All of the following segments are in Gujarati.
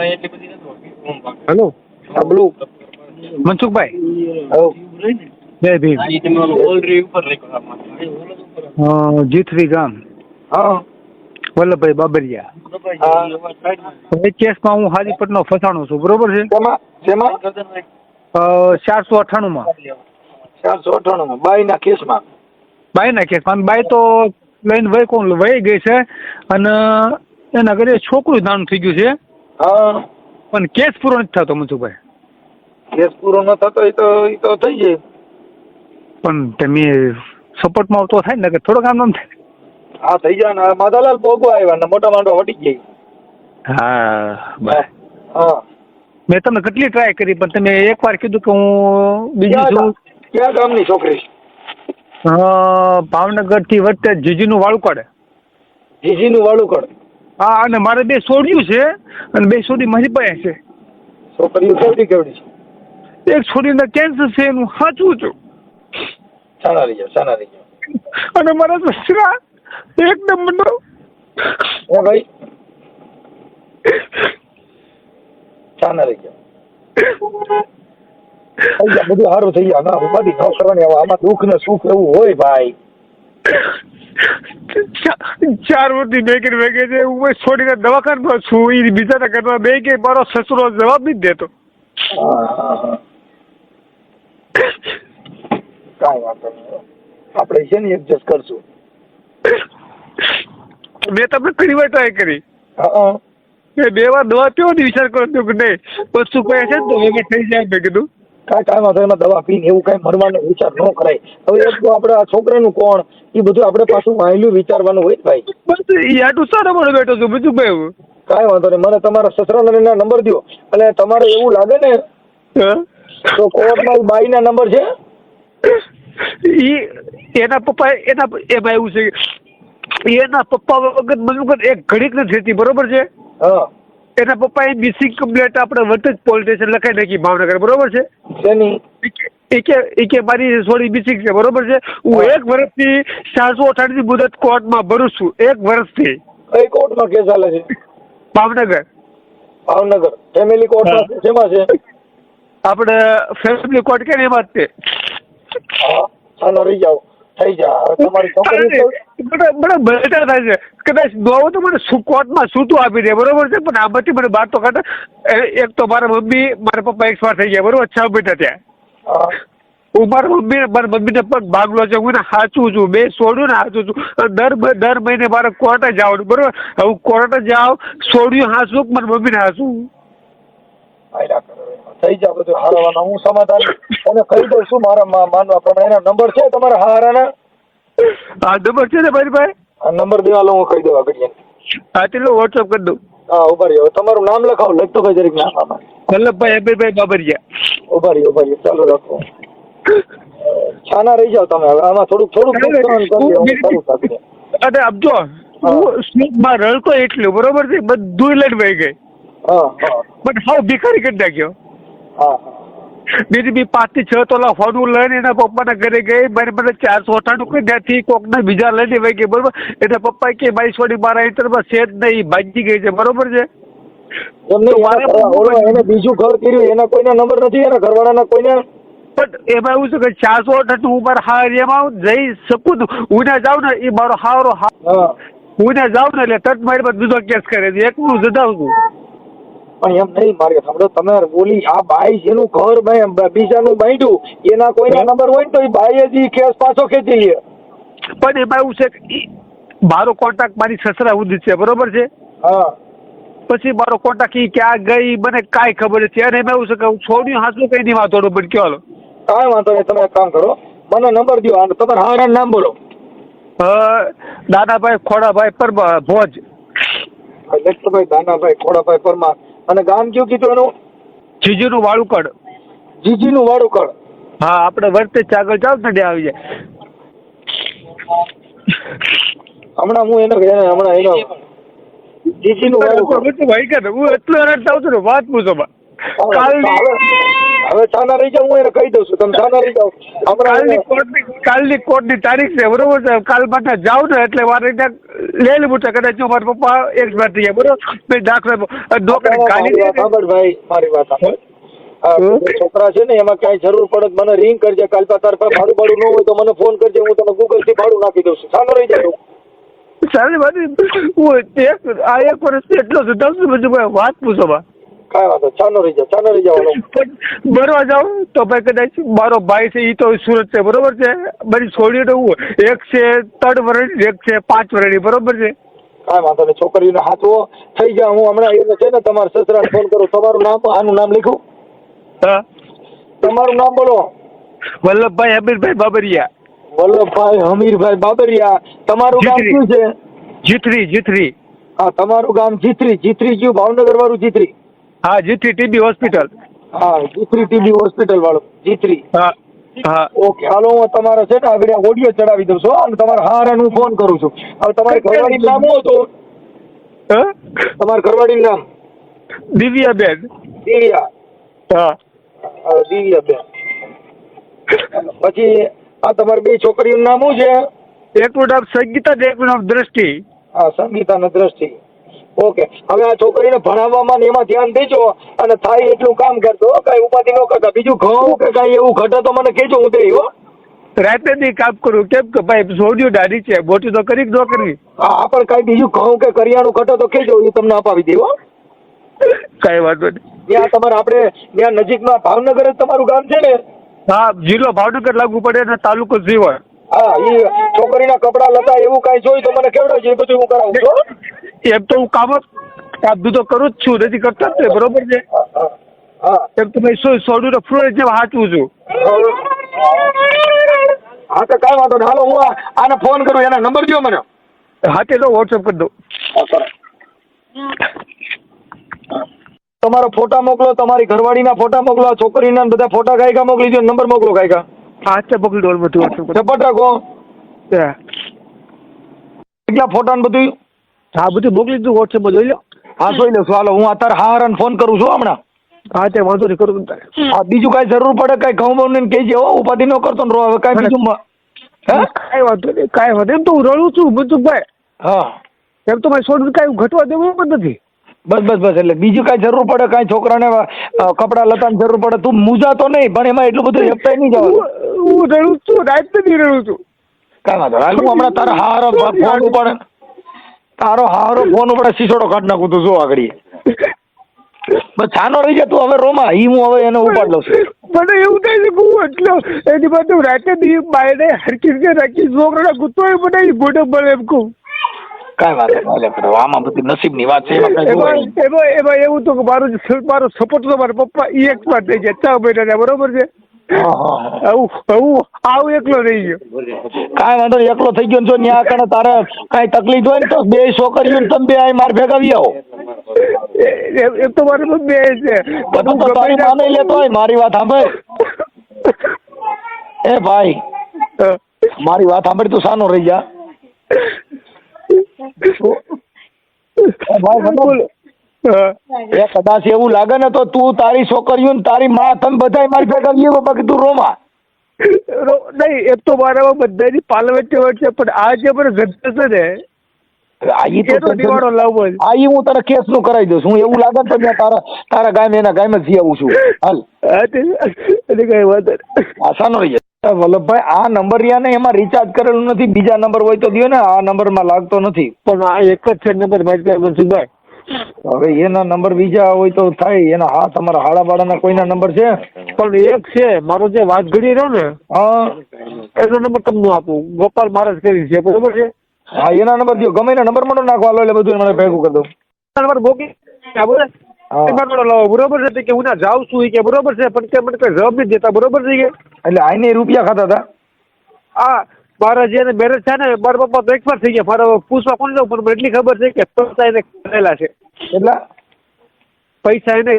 એટલી બધી નથી હોતી. ઓમ ભાગ. હેલો મનસુખભાઈ જય ભીમ જીથરી ગામ. હા. વલ્લભભાઈ બાબરિયા. હા. કેસમાં હું હાજીપટનો ફસાણો છું. બરોબર છે? શેમાં? શેમાં? અ, ચારસો અઠ્ઠાણુંમાં ચારસો બાઈ ના કેસમાં. કેસમાં. બાઈ તો લઈને વહી કોણ વહી ગઈ છે. અને એના ઘરે છોકરું નાનું થઈ ગયું છે. હા. પણ કેસ પૂરો નથી થતો મનસુખભાઈ. કેસ પૂરો ન થતો એ તો એ તો થઈ જાય. પણ તમે સપોર્ટમાં તો થાય ને કે થોડોક આમ આમ થાય. હા થઈ જાય ને. માધાલાલ પોગો આવ્યા ને મોટા માંડો હટી ગઈ. હા બસ. હા. મેં તમને કેટલી ટ્રાય કરી પણ તમે એકવાર કીધું કે હું બીજું છું. ક્યાં ગામની છોકરી? ભાવનગરથી વચ્ચે જીજીનું વાળુકડ જીજીનું વાળુકડ હા અને મારે બે છોડ્યું છે અને બે છોડી મારી પાસે છે. છોકરીઓ કેવડી કેવડી છે? એક છોડીને કેન્સર છે એનું સાચું છું. સારા રહી જાઓ સારા રહી જાઓ. અને મારા સસરા એક નંબરનો. હે ભાઈ? સારા રહી જાઓ. થઈ બધું સારું થઈ જાય ના ઉપાધિ ન કરવાની આમાં દુઃખ ને સુખ એવું હોય ભાઈ. ચાર વર્ષથી બે કે વેગે છે હું છોડીને દવાખાનામાં છું એ બીજાના ઘરમાં બે કે મારો સસરો જવાબ નથી દેતો. કાંઈ વાંધો નહીં આપણે છે ને એડજસ્ટ કરશું. મેં તમને ઘણી વાર ટ્રાય કરી. હા બે વાર દવા પીવો ને વિચાર કરો કે નહીં વસ્તુ કહે છે ને તો હવે થઈ જાય. મેં કીધું કાંઈ કાંઈ વાંધો એમાં દવા પીને એવું કાંઈ મરવાનો વિચાર ન કરાય. હવે એક તો આપણે આ છોકરાનું કોણ? એ બધું આપણે પાછું વાયલું વિચારવાનું હોય ભાઈ. બસ એ આટલું સારા મને બેઠો છું બીજું ભાઈ હું કાંઈ વાંધો નહીં મને તમારા સસરાના નંબર દો અને તમારે એવું લાગે ને તો કોર્ટમાં બાઈના નંબર છે? ઈ એના પપ્પા એના એમાં એવું છે એના પપ્પા વગર મને વગર એક ઘડીક નથી રહેતી બરોબર છે? હા. એના પપ્પા એ મિસિંગ કમ્પ્લેટ આપણે વટજ પોલીસ સ્ટેશન લખાઈ નાખી ભાવનગર બરોબર છે? ઈ કે- કે મારી થોડી મિસિંગ છે બરોબર છે? હું એક વર્ષથી ચારસો અઠાણું મુદત કોર્ટમાં ભરું છું એક વર્ષથી. કઈ કોર્ટમાં કેસ ચાલે છે? ભાવનગર. ભાવનગર. ફેમિલી કોર્ટ શેમાં છે? આપણે ફેમિલી કોર્ટ કે એમાં જ તે ચાલો રહી જાઓ. થઈ જા. તમારી છોકરી મને થાય છે. કદાચ હોય તો મને કોર્ટમાં છૂટું આપી દે બરોબર છે? પણ આમાંથી મને બહાર તો કાઢે એક તો મારા મમ્મી મારા પપ્પા એક્સપાયર થઈ ગયા બરોબર? છ મહિના ત્યાં હા. મારા મમ્મી મારા મમ્મીને પણ ભાગલો છે હું સાચું છું બે છોડ્યું ને હાચું છું. દર દર મહિને મારે કોર્ટે જવાનું બરોબર? હું કોર્ટે જાઉં છોડ્યું હાસું મારા મમ્મીને આયલા થઈ જા બધું હારવાના હું સમાધાન અને કહી દઉં છું મારા મા- માનવા પ્રમાણે એના નંબર છે તમારા હારાના? હા નંબર છે ને મારી પાસે આ નંબર દેવા હું કહી દઉં આગળ હા તેટલો વોટ્સઅપ કરી દઉં. હા ઊભા રહ્યો. તમારું નામ લખાવો લખતો ભાઈ જરીક નામ આમાં. વલ્લભભાઈ અભયભાઈ બાબરિયા. ઊભા રહ્યો ઊભા રહ્યો. ચાલુ રાખો. છાના રહી જાઓ તમે હવે. આમાં થોડુંક થોડુંક. અને આમ સ્લીપમાં રડતો એટલું બરોબર છે? બધું લઈને ભાઈ ગઈ. હા હા. પણ હાવ ભિખારી કરી નાખ્યો. હા હા. બીજી બી પાંચથી છ તોલા ફોનું લઈને એના પપ્પાના ઘરે ગઈ મારી મને ચારસો અઠાણું કોઈ ત્યાંથી કોકના બીજા લઈને વહી ગઈ બરોબર? એના પપ્પા કે મારી છોડી મારા ઇન્ટરમાં છે જ નહીં ભાગી ગઈ છે બરોબર છે? એના બીજું ઘર કર્યું એના કોઈના નંબર નથી એના ઘરવાળાના કોઈના? પણ એમાં એવું છે કે ચારસો અઠાણું હું મારા આવું જઈ શકું હું ને જાઉં ને એ મારો હારો હા હા. હું ને જાઉં ને એટલે તટ મારી પર બીજો કેસ કરે છે. એક હું જતાવું છું પણ એમ નહીં મારે સાંભળો તમે બોલી આ બાઈ જેનું ઘર બીજાનું બાંધ્યું એના કોઈના નંબર હોય ને તો એ બાઈએ જ કેસ પાછો ખેંચી લે. પણ એમાં એવું છે કે મારો કોન્ટેક્ટ મારી સસરા સુધી છે બરોબર છે? હા. પછી મારો કોન્ટેક્ટ એ ક્યાં ગઈ મને કાંઈ ખબર નથી. અને એમાં એવું છે કે હું છોડ્યું હાસું કઈ નહીં વાંધો પણ કયો હાલો. કાંઈ વાંધો નહીં તમે એક કામ કરો. મને નંબર દો તમારા હારાનું નામ બોલો. દાદાભાઈ ખોડાભાઈ પરમા ભોજ. લખતભાઈ દાનાભાઈ ખોડાભાઈ પરમાર અને ગામ કયું કીધું એનું? જીજુનું વાળુકડ. જીજીનું વાળુકડ. હા આપણે વર્તે આગળ જાવ ને આવી જાય. હમણાં હું એનો હમણાં એનો જીજીનું કે હું એટલું થાઉં છું ને વાત પૂછો કાલ કાલની હવે છાના રહી જાવ હું એને કહી દઉં છું. તમે છાના રહી કાલની હમણાં કોર્ટની કાલની કોર્ટની તારીખ છે બરોબર છે? કાલ માટે જાવ ને એટલે મારે ત્યાં લઈ લેવું છે. કદાચ મારા પપ્પા એક્સપાયર થઈ ગયા બરોબર? મેં દાખલો ડોક્ટર સાંભળ ભાઈ મારી વાત છોકરા છે ને એમાં ક્યાંય જરૂર પડે મને રિંગ કરજે. કાલ તાર પાસે ભાડું ભાડું ન હોય તો મને ફોન કરજે. હું તને ગૂગલથી ભાડું નાખી દઉં છું. સાનો રહી જાય સારી વાત હું એક આ એક વર્ષ એટલો દસ બધું ભાઈ વાત પૂછો બા? કાંઈ વાંધો નહીં. રહી જાવ છાનો રહી જવાનો ભરવા જાવ તો ભાઈ કદાચ મારો ભાઈ છે એ તો સુરત છે બરોબર છે? બધી છોડીઓ તો એક છે ત્રણ વર્ષની એક છે પાંચ વર્ષની બરોબર છે? કાંઈ વાંધો નહીં છોકરીઓને હાથવો. થઈ જાય હું હમણાં એને છે ને તમારા સસરાને ફોન કરું. તમારું નામ આનું નામ લખું? હા. તમારું નામ બોલો. વલ્લભભાઈ હમીરભાઈ બાબરિયા. વલ્લભભાઈ હમીરભાઈ બાબરિયા. તમારું ગામ જીતરી. શું છે? જીતરી જીતરી હા તમારું ગામ જીતરી જીતરી ગયું ભાવનગર વાળું જીથરી હા જીથરી ટીબી હોસ્પિટલ. હા જીથરી ટીબી હોસ્પિટલ વાળું જીથરી હા હા. ઓકે હાલો હું તમારા છે ને આગળ ઓડિયો ચડાવી દઉં છું અને તમારા હારા હું ફોન કરું છું. હવે તમારી ઘરવાળીનું નામ શું હતું? હા? તમારા ઘરવાળીનું નામ? દિવ્યાબેન. દિવ્યા. હા. હા, દિવ્યાબેન. પછી આ તમારી બે છોકરીઓનું નામ શું છે? એકનું નામ સંગીતા ને એકનું નામ દ્રષ્ટિ. હા સંગીતા દ્રષ્ટિ. ઓકે. હવે આ છોકરીને ભણાવવામાં ને એમાં ધ્યાન દેજો અને થાય એટલું કામ કરજો કઈ ઉપાધિ ન કરતા. બીજું ઘઉં કે કઈ એવું ઘટે તો મને કેજો હું હો. રાતે દી કામ કરું. કેમ કે ભાઈ સોડિયું દાઢી છે. મોટી તો કરી જ ન કરવી હા પણ કઈ બીજું ઘઉં કે કરિયાણું ઘટે તો કેજો એ તમને અપાવી દેવો કઈ વાંધો નહીં. ત્યાં તમારે આપણે ત્યાં નજીકમાં ભાવનગર જ તમારું ગામ છે ને? હા જિલ્લો ભાવનગર લાગુ પડે અને તાલુકો જીવણ હા એ છોકરીના કપડા લતા એવું કાંઈ જોઈ તો મને કેવડાવજો એ બધું હું કરાવું છું એમ તો હું કામ કામ તો કરું જ છું નથી કરતા જ તે બરોબર છે? હા, હા હા એમ તો મેં સોડું તો ફ્લોર જેમ હાચવું છું. હા તો કાંઈ વાંધો નહીં. હાલો હું આને ફોન કરું એના નંબર દો મને. હાથે તો વોટ્સઅપ કરી દો તમારો ફોટા મોકલો તમારી ઘરવાળીના ફોટા મોકલો છોકરીના બધા ફોટા ગાયકા મોકલી દો નંબર મોકલો ગાયકા હા હાથે મોકલી દો બધું વોટ્સઅપ રાખો. કેટલા ફોટા ને બધું? હા બધું મોકલી દીધું વોટ્સઅપમાં જોઈ લો. હા જોઈ લઉં હાલો હું અત્યારે હારાને ફોન કરું છું હમણાં. હા તે વાંધો નહીં કરું હા બીજું કાંઈ જરૂર પડે કાંઈ ઘઉં બહુ ને કહેજે હો ઉપાધિ ન કરતો ને રો હવે કાંઈ બીજું કાંઈ વાંધો નહીં કાંઈ વાંધો એમ તો હું રડું છું બધું ભાઈ હા. એમ તો મારે સોડ કાંઈ ઘટવા દેવું પણ નથી. બસ બસ બસ એટલે બીજું કાંઈ જરૂર પડે કાંઈ છોકરાને કપડાં લતાની જરૂર પડે તું મૂંઝાતો નહીં પણ એમાં એટલું બધું હેપતાઈ નહીં જવાનું. હું હું રડું છું રાત નથી રડું છું. કાંઈ વાંધો. હું હમણાં તારા હાર ફોન ઉપર તારો હારો ફોન ઉપર શીશોડો કાઢ નાખું તું જો આગળ. બસ છાનો રહી જાય તું હવે રોમા ઈ હું હવે એને ઉપાડ લઉં છું. મને એવું થાય છે કે હું એટલો એની પાસે રાતે દી બાયડે હરકી રીતે રાખી છોકરાના મને એ ગોડો મળે એમ કહું. કાંઈ વાત નહીં આમાં બધી નસીબની વાત છે એમાં એમાં એવું તો કે મારો મારો સપોર્ટ તો મારા પપ્પા એ એક્સપાયર થઈ ગયા છ મહિનાના બરોબર છે. આવું એકલો રહી ગયો. કાંઈ વાંધો એકલો થઈ ગયો જો ન્યા કણે તારે કાંઈ તકલીફ હોય ને તો બે છોકરીઓ તમે બે અહીં માર ભેગા આવી એ- તો મારી છે. બધું તો તારી માને લેતો હોય મારી વાત સાંભળ. એ ભાઈ મારી વાત સાંભળી તું સાનો રહી જા. ભાઈ, બોલો. એ કદાચ એવું લાગે ને તો તું તારી છોકરીઓ ને તારી માં તમે બધા મારી ભેગા આવી બાકી તું રોમાં નહીં એ તો મારામાં બધાની પાલવટ છે પણ આ જે મને ગંધ છે ને આ ઈ તો લાવવો હું તને કેસનું કરાવી દઉં હું એવું લાગે તો મેં તારા તારા ગામ એના ગામ જ જઈ આવું છું. હાલ. એટલે કઈ વાત નહીં. આ રહી વલ્લભભાઈ આ નંબર રહ્યા ને એમાં રિચાર્જ કરેલું નથી. બીજા નંબર હોય તો દો ને આ નંબરમાં લાગતો નથી. પણ આ એક જ છે નંબર મારી પાસે મનસુખભાઈ હવે એના નંબર બીજા હોય તો થાય. એના હા તમારા હાડા બાડાના કોઈના નંબર છે? પણ એક છે મારો જે વાત ઘડી રહ્યો ને હા. એનો નંબર તમને આપું. ગોપાલ મહારાજ કરી છે બરોબર છે? હા એના નંબર દો ગમે એના નંબર મને નાખવા લો એટલે બધું મને ભેગું કરી દઉં. નંબર ગોકી બરોબર છે કે હું ના જાઉં છું કે બરોબર છે પણ કે મને કઈ જવાબ નથી દેતા બરોબર છે કે? એટલે આઈને રૂપિયા ખાતા હતા? આ મારા જે મેરેજ છે ને મારા પપ્પા તો એક્સપાયર થઈ ગયા. મારા પૂછવા કોને જાઉં પણ એટલી ખબર છે કે પૈસા એને કરેલા છે. એટલા? પૈસા એને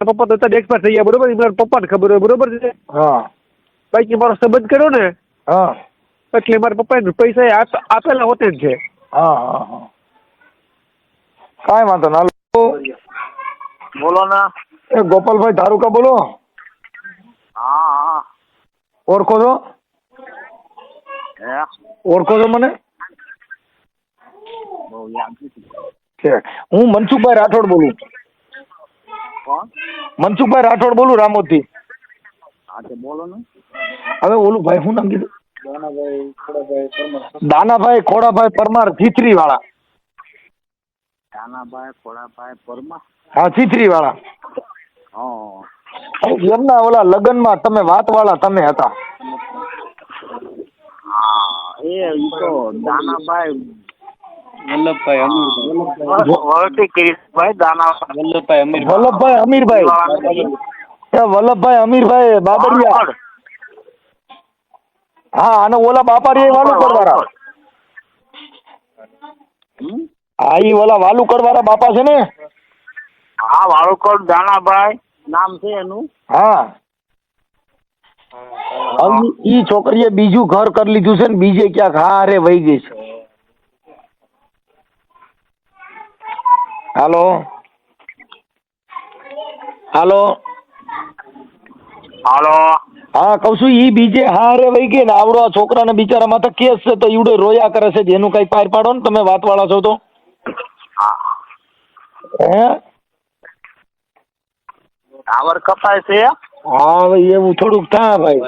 પપ્પા તો અત્યારે એક્સપાયર થઈ ગયા બરોબર? મારા પપ્પાને ખબર હોય બરોબર છે? હા. બાકી મારો સંબંધ કર્યો ને હા. એટલે મારા પપ્પાએ પૈસા એ આપેલા હોતે જ છે. હા હા હા. કાંઈ વાંધો ના બોલો ના. એ ગોપાલભાઈ ધારુકા બોલો. હા ઓળખો છો? હે ઓળખો છો મને? છે. હું મનસુખભાઈ રાઠોડ બોલું. મનસુખભાઈ રાઠોડ બોલું રામોદથી. બોલો ને. હવે ઓલું ભાઈ શું નામ કીધું? દાનાભાઈ ખોડાભાઈ પરમાર. ચીથરી વાળા દાનાભાઈ ખોડાભાઈ પરમાર? હા ચીથરી વાળા એમના ઓલા લગ્નમાં તમે વાત વાળા તમે હતા. હા એ ઈ તો દાનાભાઈ. વલ્લભભાઈ અમીરભાઈ. કિરીટભાઈ વલ્લભભાઈ અમીર વલ્લભભાઈ અમીરભાઈ. વલ્લભભાઈ અમીરભાઈ. બાબરિયા. હા અને ઓલા બાપારી વાલુકડ વાળા હમ? હા ઈ ઓલા વાલુકડ વાળા બાપા છે ને? હા વાલુકર દાનાભાઈ. નામ છે એનું? હા. હવે ઈ છોકરીએ બીજું ઘર કરી લીધું છે ને બીજે ક્યાંક હારે વહી ગઈ છે. હાલો? હાલો? હાલો? હા કઉ છું ઈ બીજે હારે વહી ગઈ ને આવડો આ છોકરાને બિચારા માથે કેસ છે તો ઈવડે રોયા કરે છે એનું કઈ પાર પાડો ને તમે વાત વાળા છો તો. હે. ટાવર કપાય છે હા ભાઈ એવું થોડુંક થા ભાઈ.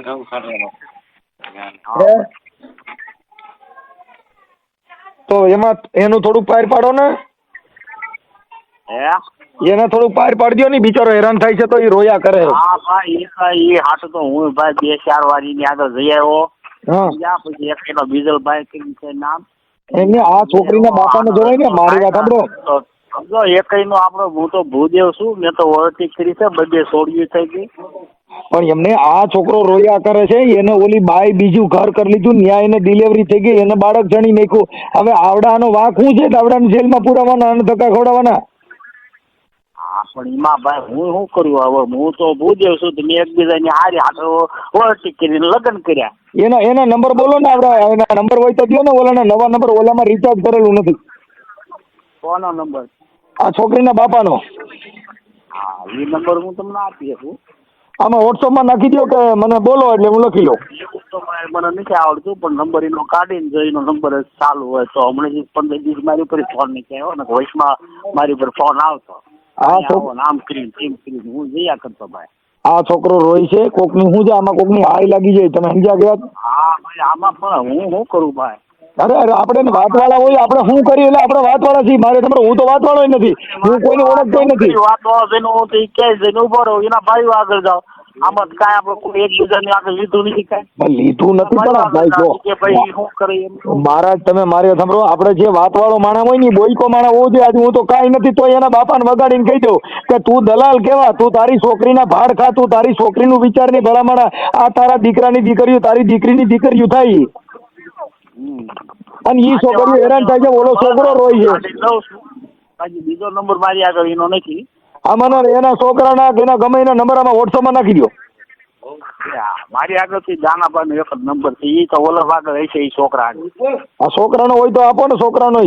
તો એમાં એનું થોડુંક પાર પાડો ને. એને થોડુંક પાર પાડી દો ને બિચારો હેરાન થાય છે તો એ રોયા કરે. હા ભાઈ એ હાટુ તો હું ભાઈ બે ચાર વાગી ની આગળ જઈ આવ્યો. હા. પછી એક એનો બીજલભાઈ કે છે નામ. એને આ છોકરીના બાપાને જોવાય ને મારી વાત સાંભળો. સમજો એકઈનો આપણો હું તો ભૂદેવ છું મેં તો ઓળખી કરી છે બધે સોડિયું થઈ ગઈ. પણ એમને આ છોકરો રોયા કરે છે એને ઓલી બાઈ બીજું ઘર કરી લીધું ન્યાય એને ડિલિવરી થઈ ગઈ એને બાળક જણી નાખ્યું. હવે આવડાનો વાંક શું છે? આવડાને જેલમાં પુરાવાના અને ધક્કા ખવડાવવાના? હા પણ એમાં ભાઈ હું શું કરું? હવે હું તો ભૂદેવ છું તો મેં એકબીજાની હારી હાથો ઓળખી કરીને લગ્ન કર્યા. એના એના નંબર બોલો ને આવડા એના નંબર હોય તો દો ને ઓલાના નવા નંબર ઓલામાં રિચાર્જ કરેલું નથી. કોનો નંબર? આ છોકરીના બાપાનો? હા એ નંબર હું તમને આપી શકું. આમાં વોટ્સઅપમાં નાખી દો કે મને બોલો એટલે હું લખી લઉં. મને નથી આવડતું પણ નંબર એનો કાઢીને જો એનો નંબર ચાલુ હોય તો હમણાં જ પંદર દિવસ મારી ઉપર ફોન નહીં આવ્યો ને વોઇસમાં મારી ઉપર ફોન આવતો. હા, અહીંયા તો- આવો ને આમ કરીને તેમ કરીને હું જયા કરતો ભાઈ. આ છોકરો રોય છે કોકની શું છે આમાં કોકની હાય લાગી જાય તમે સમજ્યા ગયા હા ભાઈ આમાં પણ હું શું કરું ભાઈ? અરે અરે આપણે વાત વાળા હોય આપણે શું કરીએ? એટલે આપણે વાતવાળા છીએ. મારે તમારે હું તો વાત વાળો નથી. હું કોઈને ઓળખતો નથી. વાત વાળો ઈ ક્યાંય જઈને ઊભો રહું એના ભાઈઓ આગળ જાઓ. આમાં કાંઈ આપણે કોઈ એકબીજાની આગળ લીધું નથી કાંઈ. લીધું નથી પણ ભાઈ જો કે ભાઈ શું કરે એમ મહારાજ તમે મારે સાંભળો આપણે જે વાતવાળો માણા હોય ને ઈ માણા હોવો જોઈએ. આજે હું તો કાંઈ નથી તો એના બાપાને વગાડીને કહી દઉં કે તું દલાલ કેવા? તું તારી છોકરીના ભાડ ખા તું તારી છોકરીનું વિચારની ભલામણા આ તારા દીકરાની દીકરીઓ તારી દીકરીની દીકરીઓ થાય. અને ઈ છોકરીઓ હેરાન થાય છે ઓલો છોકરો રોય છે. બાકી બીજો નંબર મારી આગળ એનો નથી. આમાં એના છોકરાના ના એના ગમે એના નંબર આમાં વોટ્સઅપમાં નાખી દો મારી આગળથી દાનાભાઈ નો એક જ નંબર છે. એ તો ઓલો આગળ હશે એ છોકરા આ છોકરાનો હોય તો આપો ને છોકરાનો.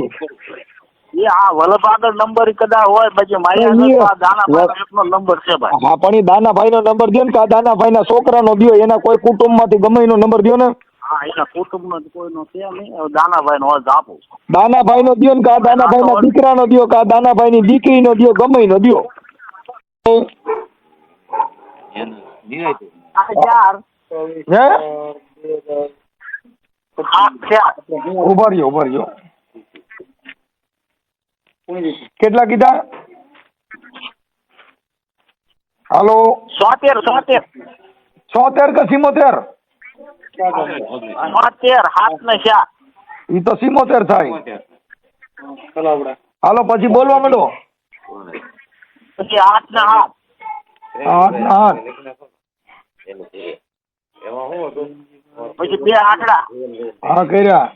એ આ વલ્લભ આગળ નંબર ઈ કદાચ હોય પછી મારી આગળ દાનાભાઈ એકનો નંબર છે ભાઈ. હા પણ એ દાનાભાઈનો નંબર દો ને કે આ છોકરા છોકરાનો દો એના કોઈ કુટુંબમાંથી ગમે એનો નંબર દો ને. હા એના કુટુંબનો તો કોઈનો છે નહીં. દાનાભાઈ નો જ આપું. દાનાભાઈનો દો ને કે આ દાનાભાઈના દીકરાનો દો કે આ દાનાભાઈની દીકરીનો દો ગમે એનો દો આ ચાર હે આઠ ચાર ઊભા રહ્યો ઊભા રહ્યો. કેટલા કીધા? હાલો. સોતેર સોતેર. સોતેર કે સિમોતેર હાથ ને ઈ તો સિમોતેર થાય. હાલો પછી બોલવા માંડો. પછી હાથ ને હાથ. હાથ ને હાથ. પછી બે આંકડા. હા કર્યા.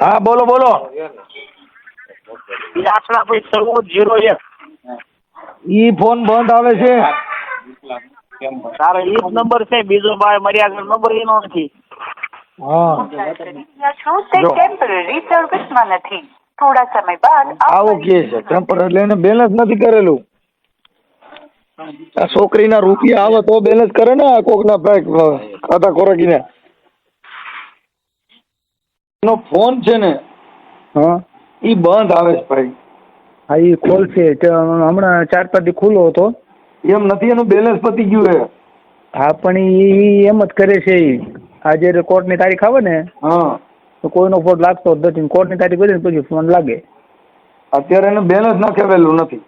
હા બોલો બોલો. બે આંકડા પછી ચૌદ જીરો એક. ઈ ફોન બંધ આવે છે. તારો ઈ જ નંબર છે બીજો ભાઈ મારી આગળ નંબર એનો નથી. હા. રહ્યા છો તે જો. ટેમ્પરરી સર્વિસમાં નથી. થોડા સમય બાદ આવું કે છે ટેમ્પર એટલે બેલેન્સ નથી કરેલું. આ છોકરીના રૂપિયા આવે તો બેલેન્સ કરે ને આ કોકના ખાતા ખોરાકીને. એનો ફોન છે ને હા. ઈ બંધ આવે છે ભાઈ. હા એ ખોલશે. હમણાં ચાર પાંચ દી ખુલ્લો હતો. એમ નથી એનું બેલેન્સ પતી ગયું હે હા પણ એ એમ જ કરે છે ઈ. આજે કોર્ટની તારીખ આવે ને હા. તો કોઈનો ફોન લાગતો જ નથી. કોર્ટની તારીખ બધી ને પછી ફોન લાગે. અત્યારે એને બેલેન્સ નાખેલું નથી.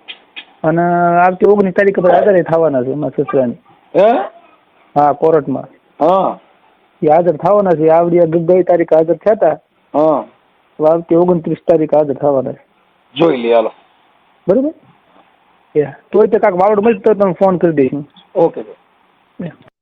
અને આવતી ઓગણીસ તારીખે પર હાજર થવાના છે એમાં સસરાની. હે? હા કોર્ટમાં. હા. એ હાજર થવાના છે. આવડી ગઈ તારીખ હાજર થયા હતા હા. આવતી ઓગણત્રીસ તારીખ હાજર થવાના છે. જોઈ લે હાલો. બરોબર? એ તોય તો કાંક વાવડ મળી તો ફોન કરી દઈશું. ઓકે. Yeah.